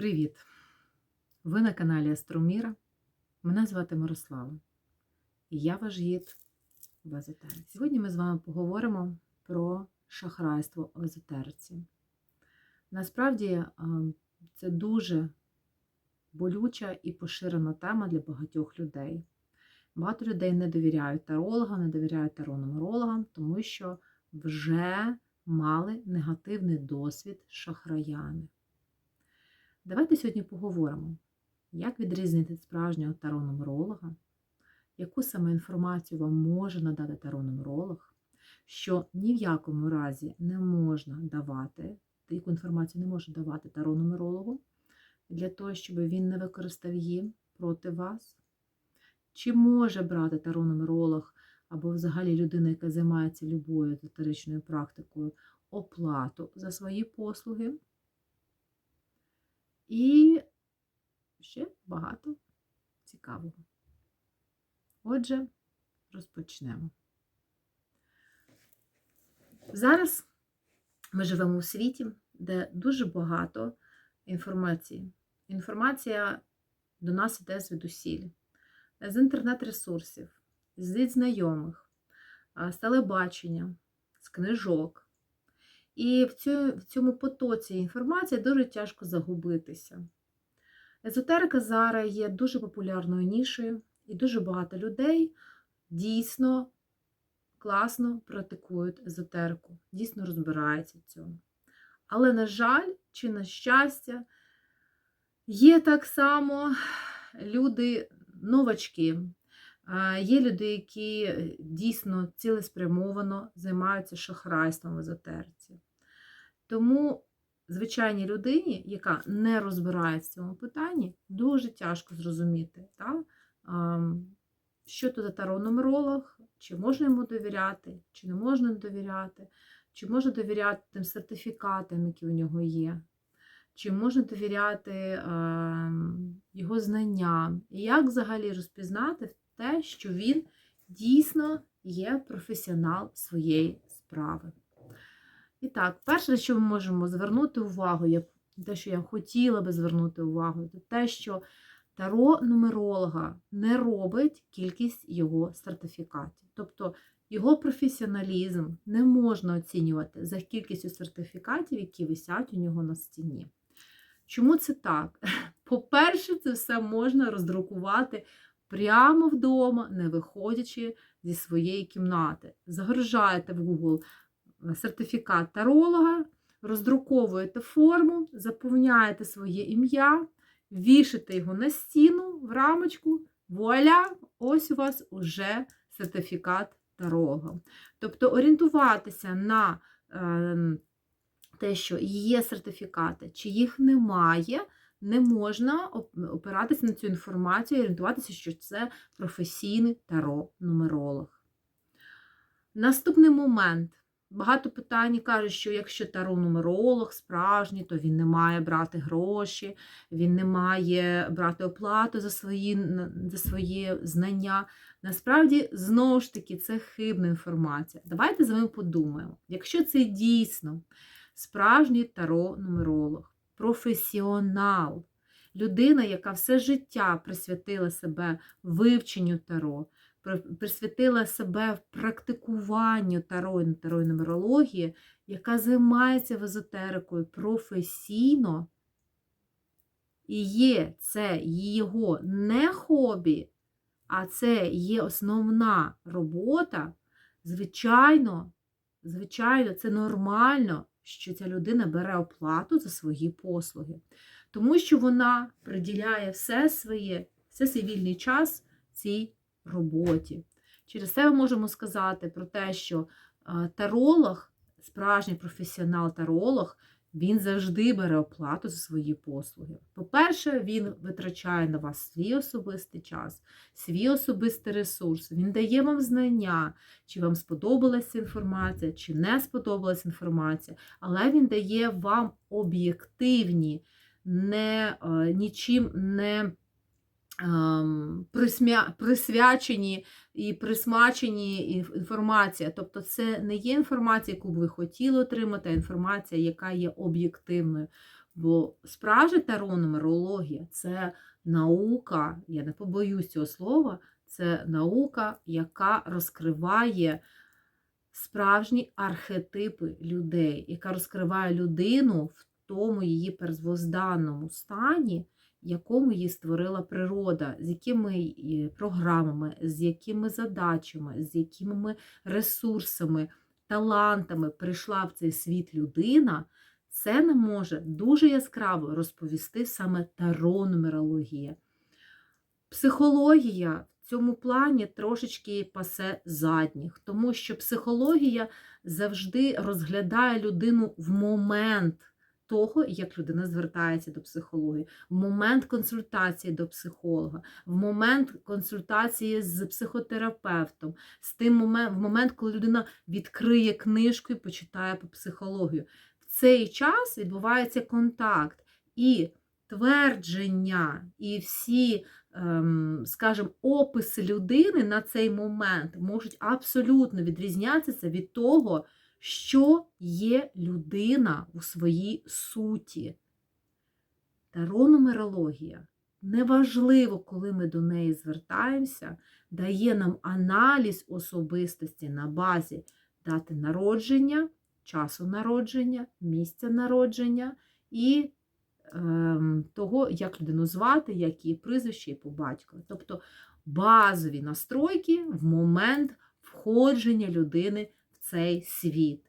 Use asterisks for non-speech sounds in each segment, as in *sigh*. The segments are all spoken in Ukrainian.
Привіт! Ви на каналі Астроміра. Мене звати Мирослава. І я ваш гід в езотериці. Сьогодні ми з вами поговоримо про шахрайство в езотериці. Насправді це дуже болюча і поширена тема для багатьох людей. Багато людей не довіряють тарологам, не довіряють таронумерологам, тому що вже мали негативний досвід з шахраями. Давайте сьогодні поговоримо, як відрізнити справжнього таро-нумеролога, яку саме інформацію вам може надати таро-нумеролог, що ні в якому разі не можна давати, яку інформацію не може давати таро-нумерологу, для того, щоб він не використав її проти вас. Чи може брати таро-нумеролог або взагалі людина, яка займається любою езотеричною практикою, оплату за свої послуги? І ще багато цікавого. Отже, розпочнемо. Зараз ми живемо у світі, де дуже багато інформації. Інформація до нас йде звідусіль, з інтернет-ресурсів, з знайомих, з телебачення, з книжок. І в цьому потоці інформації дуже тяжко загубитися. Езотерика зараз є дуже популярною нішою, і дуже багато людей дійсно класно практикують езотерику, дійсно розбираються в цьому. Але, на жаль, чи на щастя, є так само люди-новачки, є люди, які дійсно цілеспрямовано займаються шахрайством в езотериці. Тому звичайній людині, яка не розбирається в цьому питанні, дуже тяжко зрозуміти, так? що то за таро-нумеролог, чи можна йому довіряти, чи не можна довіряти, чи можна довіряти тим сертифікатам, які у нього є, чи можна довіряти його знанням, і як взагалі розпізнати те, що він дійсно є професіонал своєї справи. І так, перше, на що ми можемо звернути увагу, те, що я хотіла би звернути увагу, це те, що таро нумеролога не робить кількість його сертифікатів. Тобто його професіоналізм не можна оцінювати за кількістю сертифікатів, які висять у нього на стіні. Чому це так? *laughs* По-перше, це все можна роздрукувати прямо вдома, не виходячи зі своєї кімнати. Загружаєте в Google сертифікат таролога, роздруковуєте форму, заповняєте своє ім'я, вішите його на стіну в рамочку, вуаля, ось у вас уже сертифікат таролога. Тобто орієнтуватися на е, те, що є сертифікати, чи їх немає. Не можна опиратися на цю інформацію і орієнтуватися, що це професійний таро-нумеролог. Наступний момент. Багато питань кажуть, що якщо таро-нумеролог справжній, то він не має брати гроші, він не має брати оплату за свої за свої знання. Насправді, знову ж таки, це хибна інформація. Давайте з вами подумаємо. Якщо це дійсно справжній таро-нумеролог, професіонал, людина, яка все життя присвятила себе вивченню таро, присвятила себе практикуванню таро і таро нумерології, яка займається езотерикою професійно, і є це його не хобі, а це є основна робота, звичайно, звичайно, це нормально, що ця людина бере оплату за свої послуги. Тому що вона приділяє все своє, все свій вільний час цій роботі. Через це ми можемо сказати про те, що таролог, справжній професіонал-таролог, він завжди бере оплату за свої послуги. По-перше, він витрачає на вас свій особистий час, свій особистий ресурс, він дає вам знання, чи вам сподобалася інформація, чи не сподобалася інформація, але він дає вам об'єктивні, не, нічим не присмя- присвячені і присмачені інф- інформація. Тобто це не є інформація, яку б ви хотіли отримати, а інформація, яка є об'єктивною. Бо справжня таро-нумерологія – це наука, я не побоюсь цього слова, це наука, яка розкриває справжні архетипи людей, яка розкриває людину в тому її первозданному стані, якому її створила природа, з якими е, програмами, з якими задачами, з якими ресурсами, талантами прийшла в цей світ людина, це нам може дуже яскраво розповісти саме таро-нумерологія. Психологія в цьому плані трошечки пасе задніх, тому що психологія завжди розглядає людину в момент того, як людина звертається до психології, в момент консультації до психолога, в момент консультації з психотерапевтом, з тим момент, в момент, коли людина відкриє книжку і почитає по психологію. В цей час відбувається контакт і твердження, і всі, ем, скажімо, описи людини на цей момент можуть абсолютно відрізнятися від того, що є людина у своїй суті. Таро-нумерологія, неважливо, коли ми до неї звертаємося, дає нам аналіз особистості на базі дати народження, часу народження, місця народження і ем, того, як людину звати, як її і по батькові. Тобто базові настройки в момент входження людини цей світ.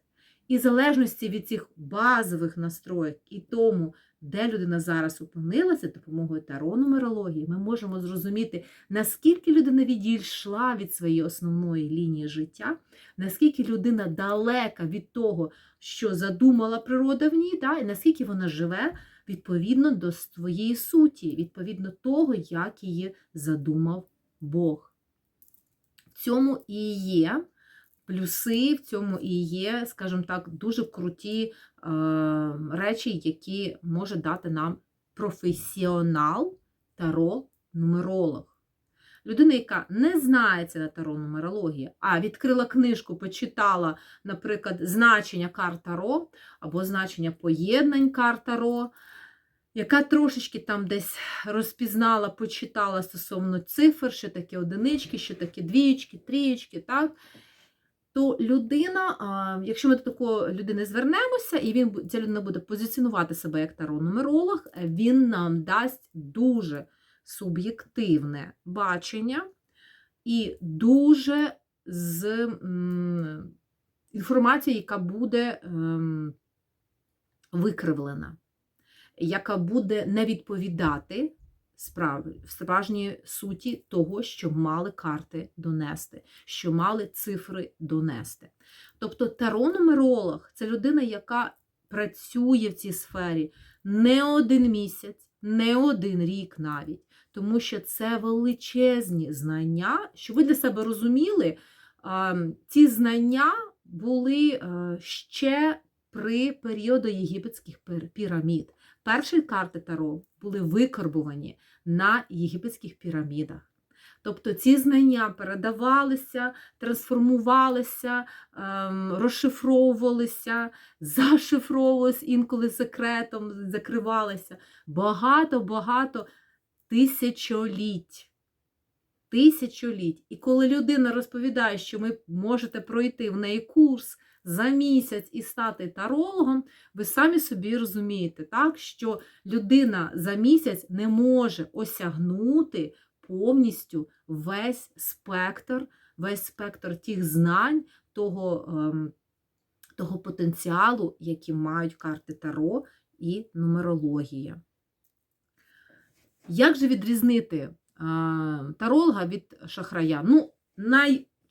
І в залежності від цих базових настроїк і тому, де людина зараз опинилася, допомогою таро-нумерології, ми можемо зрозуміти, наскільки людина відійшла від своєї основної лінії життя, наскільки людина далека від того, що задумала природа в ній, да, і наскільки вона живе відповідно до своєї суті, відповідно того, як її задумав Бог. В цьому і є плюси, в цьому і є, скажімо так, дуже круті е, речі, які може дати нам професіонал таро-нумеролог. Людина, яка не знається на таро-нумерології, а відкрила книжку, почитала, наприклад, значення карт Таро або значення поєднань карт Таро, яка трошечки там десь розпізнала, почитала стосовно цифр, що таке одинички, що таке двієчки, трієчки, так? То людина, якщо ми до такої людини звернемося, і він, ця людина буде позиціонувати себе як таро-нумеролог, е, він нам дасть дуже суб'єктивне бачення і дуже з м, інформацією, яка буде ем, викривлена, яка буде не відповідати справ- справжній суті того, що мали карти донести, що мали цифри донести. Тобто таро-нумеролог це людина, яка працює в цій сфері не один місяць, не один рік навіть, тому що це величезні знання, що ви для себе розуміли, ці знання були е, ще при періоду єгипетських пір- пірамід. Перші карти Таро були викарбувані на єгипетських пірамідах. Тобто ці знання передавалися, трансформувалися, ем, розшифровувалися, зашифровувалися інколи секретом, закривалися. Багато-багато тисячоліть. Тисячоліть. І коли людина розповідає, що ви можете пройти в неї курс за місяць і стати тарологом, ви самі собі розумієте, так, що людина за місяць не може осягнути повністю весь спектр, весь спектр тих знань, того, ем, того потенціалу, який мають карти Таро і нумерологія. Як же відрізнити е, таролога від шахрая? Ну,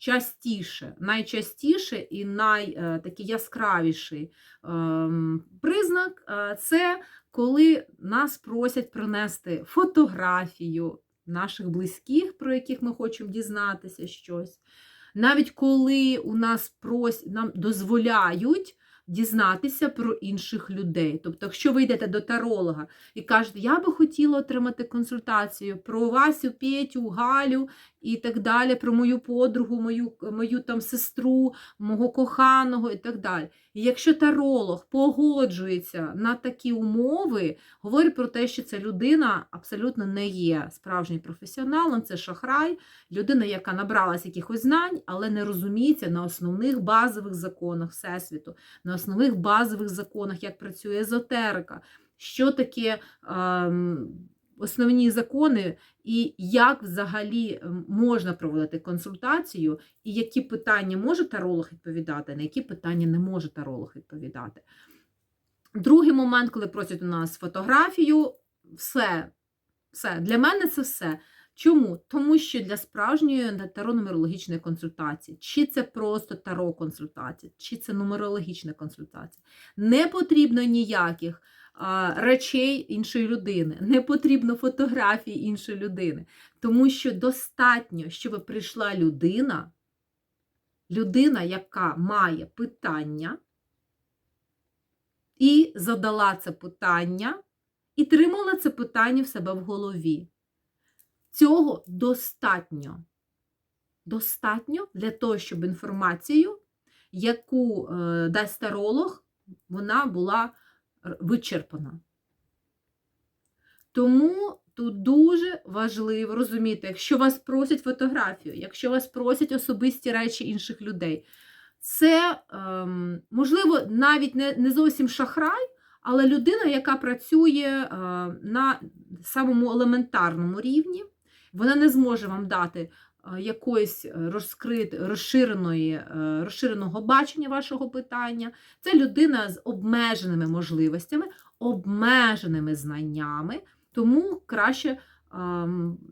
найчастіше, найчастіше і найтакий яскравіший ем, признак е, це коли нас просять принести фотографію наших близьких, про яких ми хочемо дізнатися щось. Навіть коли у нас прос... нам дозволяють дізнатися про інших людей. Тобто, якщо ви йдете до таролога і кажете, я би хотіла отримати консультацію про Васю, Петю, Галю і так далі, про мою подругу, мою, мою там сестру, мого коханого і так далі. І якщо таролог погоджується на такі умови, говорить про те, що ця людина абсолютно не є справжнім професіоналом, це шахрай, людина, яка набралась якихось знань, але не розуміється на основних базових законах Всесвіту, на основних базових законах, як працює езотерика, що таке. Ем, Основні закони, і як взагалі ем, можна проводити консультацію, і які питання може таролог відповідати, на які питання не може таролог відповідати. Другий момент, коли просять у нас фотографію, все, все. Для мене це все. Чому? Тому що для справжньої таро-нумерологічної консультації, чи це просто таро-консультація, чи це нумерологічна консультація, не потрібно ніяких речей іншої людини, не потрібно фотографії іншої людини. Тому що достатньо, щоб прийшла людина, людина, яка має питання, і задала це питання, і тримала це питання в себе в голові. Цього достатньо. Достатньо для того, щоб інформацію, яку е, дасть таролог, вона була вичерпана. Тому тут дуже важливо розуміти, якщо вас просять фотографію, якщо вас просять особисті речі інших людей, це, ем, можливо, навіть не, не зовсім шахрай, але людина, яка працює е, на самому елементарному рівні, вона не зможе вам дати е, якоїсь розкрит, розширеної, е, розширеного бачення вашого питання. Це людина з обмеженими можливостями, обмеженими знаннями, тому краще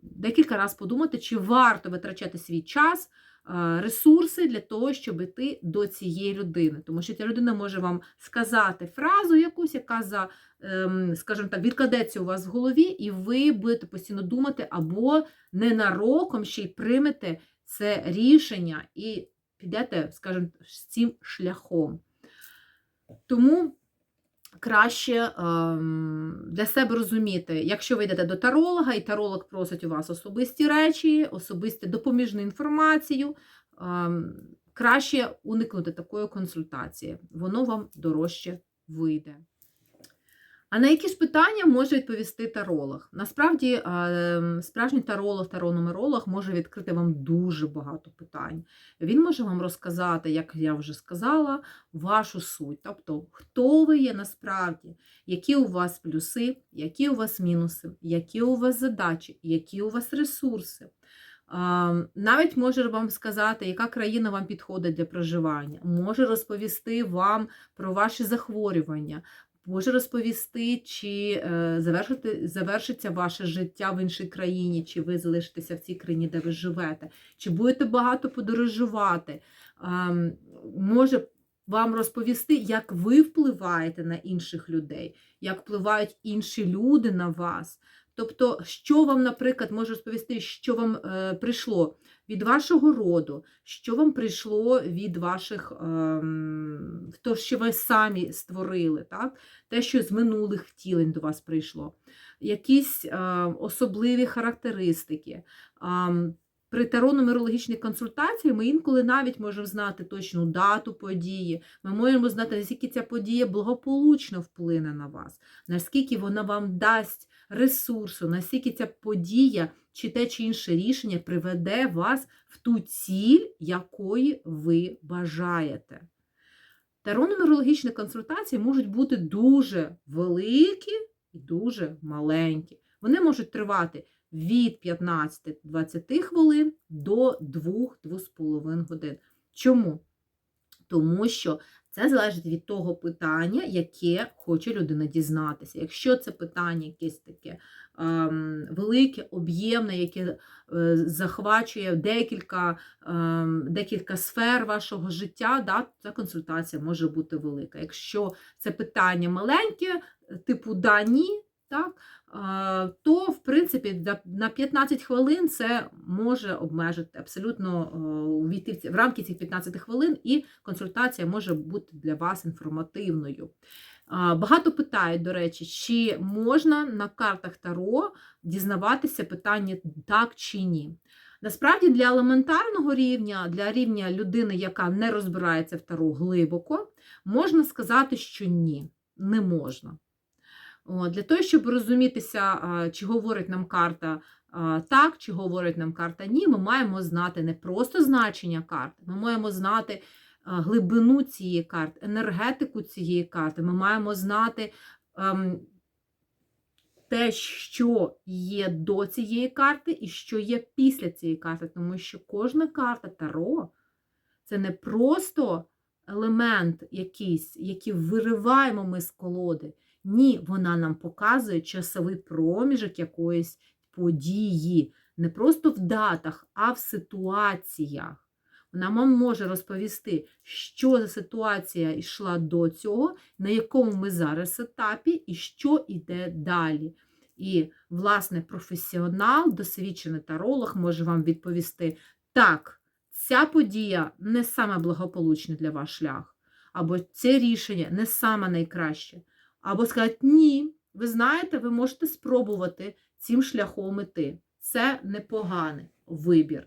декілька разів подумати, чи варто витрачати свій час. Е, Ресурси для того, щоб йти до цієї людини, тому що ця людина може вам сказати фразу якусь, яка за ем, скажімо так, відкладеться у вас в голові, і ви будете постійно думати, або ненароком ще й приймете це рішення і підете, скажімо, з цим шляхом. Тому краще ем, для себе розуміти, якщо ви йдете до таролога, і таролог просить у вас особисті речі, особисті допоміжну інформацію, ем, краще уникнути такої консультації. Воно вам дорожче вийде. А на які ж питання може відповісти таролог? Насправді, е, справжній таролог, таро-нумеролог може відкрити вам дуже багато питань. Він може вам розказати, як я вже сказала, вашу суть. Тобто, хто ви є насправді, які у вас плюси, які у вас мінуси, які у вас задачі, які у вас ресурси. Навіть може вам сказати, яка країна вам підходить для проживання, може розповісти вам про ваші захворювання, може розповісти, чи е, завершити, завершиться ваше життя в іншій країні, чи ви залишитеся в цій країні, де ви живете, чи будете багато подорожувати. Ем, Може вам розповісти, як ви впливаєте на інших людей, як впливають інші люди на вас. Тобто, що вам, наприклад, може розповісти, що вам е, прийшло від вашого роду, що вам прийшло від ваших, е, то, що ви самі створили, так? те, що з минулих втілень до вас прийшло, якісь е, особливі характеристики. Е, при таро-нумерологічній консультації ми інколи навіть можемо знати точну дату події, ми можемо знати, наскільки ця подія благополучно вплине на вас, наскільки вона вам дасть ресурсу, наскільки ця подія чи те чи інше рішення приведе вас в ту ціль, якої ви бажаєте. Таро-нумерологічні консультації можуть бути дуже великі і дуже маленькі. Вони можуть тривати від 15-20 хвилин до 2-2,5 годин. Чому? Тому що це залежить від того питання, яке хоче людина дізнатися. Якщо це питання якесь таке ем, велике, об'ємне, яке е, захвачує декілька ем, декілька сфер вашого життя, да, ця консультація може бути велика. Якщо це питання маленьке, типу да, ні, так, то, в принципі, на 15 хвилин це може обмежити абсолютно е, увійти в рамки цих 15 хвилин, і консультація може бути для вас інформативною. Багато питають, до речі, чи можна на картах Таро дізнаватися питання так чи ні. Насправді, для елементарного рівня, для рівня людини, яка не розбирається в Таро глибоко, можна сказати, що ні, не можна. Для того, щоб розумітися, чи говорить нам карта так, чи говорить нам карта ні, ми маємо знати не просто значення карти, ми маємо знати глибину цієї карти, енергетику цієї карти. Ми маємо знати ем, те, що є до цієї карти, і що є після цієї карти. Тому що кожна карта Таро це не просто елемент якийсь, який вириваємо ми з колоди. Ні, вона нам показує часовий проміжок якоїсь події, не просто в датах, а в ситуаціях. Вона вам може розповісти, що за ситуація йшла до цього, на якому ми зараз етапі, і що йде далі. І, власне, професіонал, досвідчений таролог може вам відповісти: так, ця подія не саме благополучна для ваш шлях, або це рішення не саме найкраще. Або сказати, ні, ви знаєте, ви можете спробувати цим шляхом іти. Це непоганий вибір.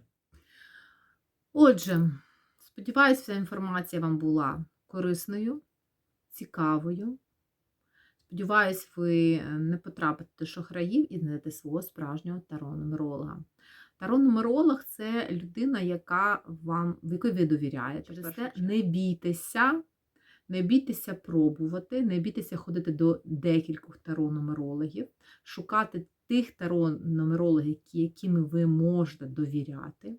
Отже, сподіваюся, вся інформація вам була корисною, цікавою. Сподіваюсь, ви не потрапите до шахраїв і знайдете свого справжнього таро-нумеролога. Таро-нумеролог – це людина, яка вам, в якій ви довіряєте. Через це не бійтеся, не бійтеся пробувати, не бійтеся ходити до декількох таро-нумерологів, шукати тих таро-нумерологів, якими ви можете довіряти,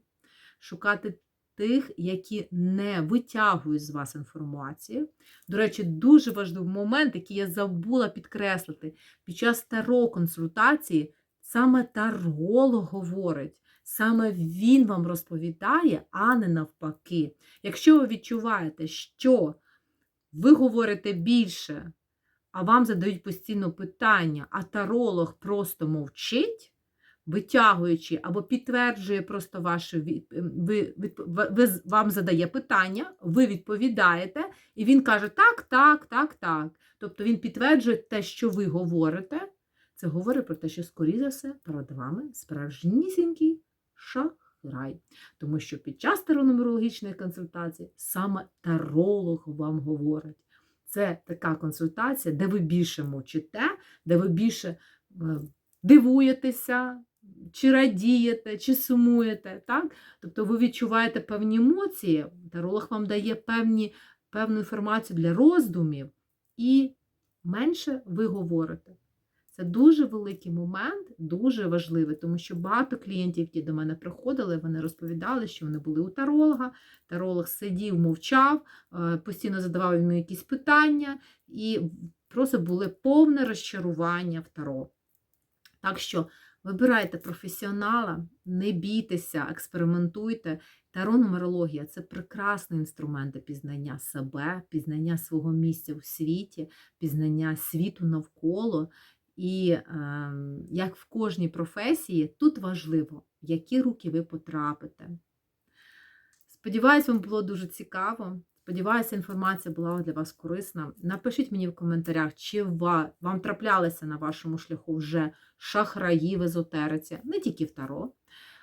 шукати тих, які не витягують з вас інформацію. До речі, дуже важливий момент, який я забула підкреслити. Під час таро-консультації саме таролог говорить, саме він вам розповідає, а не навпаки. Якщо ви відчуваєте, що ви говорите більше, а вам задають постійно питання, а таролог просто мовчить, витягуючи або підтверджує просто ваше від... ви, ви... вам задає питання, ви відповідаєте, і він каже так, так, так, так. Тобто він підтверджує те, що ви говорите. Це говорить про те, що, скоріше за все, перед вами справжнісінький шахрай. Тому що під час тарономерологічної консультації саме таролог вам говорить. Це така консультація, де ви більше мовчите, де ви більше дивуєтеся, чи радієте, чи сумуєте. Так? Тобто ви відчуваєте певні емоції, таролог вам дає певні, певну інформацію для роздумів, і менше ви говорите. Це дуже великий момент, дуже важливий, тому що багато клієнтів, які до мене приходили, вони розповідали, що вони були у таролога. Таролог сидів, мовчав, постійно задавав йому якісь питання, і просто було повне розчарування в таро. Так що вибирайте професіонала, не бійтеся, експериментуйте. Таро-нумерологія це прекрасний інструмент пізнання себе, пізнання свого місця у світі, пізнання світу навколо. І е, як в кожній професії, тут важливо, в які руки ви потрапите. Сподіваюсь, вам було дуже цікаво. Сподіваюся, інформація була для вас корисна. Напишіть мені в коментарях, чи вам траплялися на вашому шляху вже шахраї в езотериці, не тільки в таро.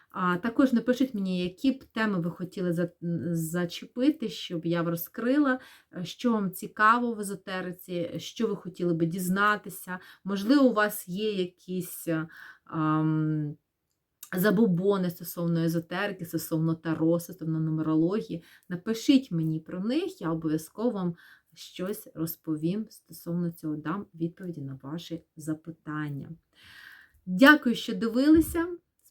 А також напишіть мені, які б теми ви хотіли зачепити, щоб я розкрила, що вам цікаво в езотериці, що ви хотіли би дізнатися. Можливо, у вас є якісь ам, забобони стосовно езотерики, стосовно таро, стосовно нумерології. Напишіть мені про них, я обов'язково вам щось розповім стосовно цього, дам відповіді на ваші запитання. Дякую, що дивилися.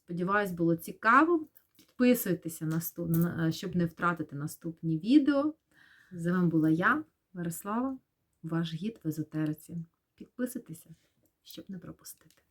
Сподіваюсь, було цікаво. Підписуйтеся, щоб не втратити наступні відео. З вами була я, Мирослава, ваш гід в езотериці. Підписуйтеся, щоб не пропустити.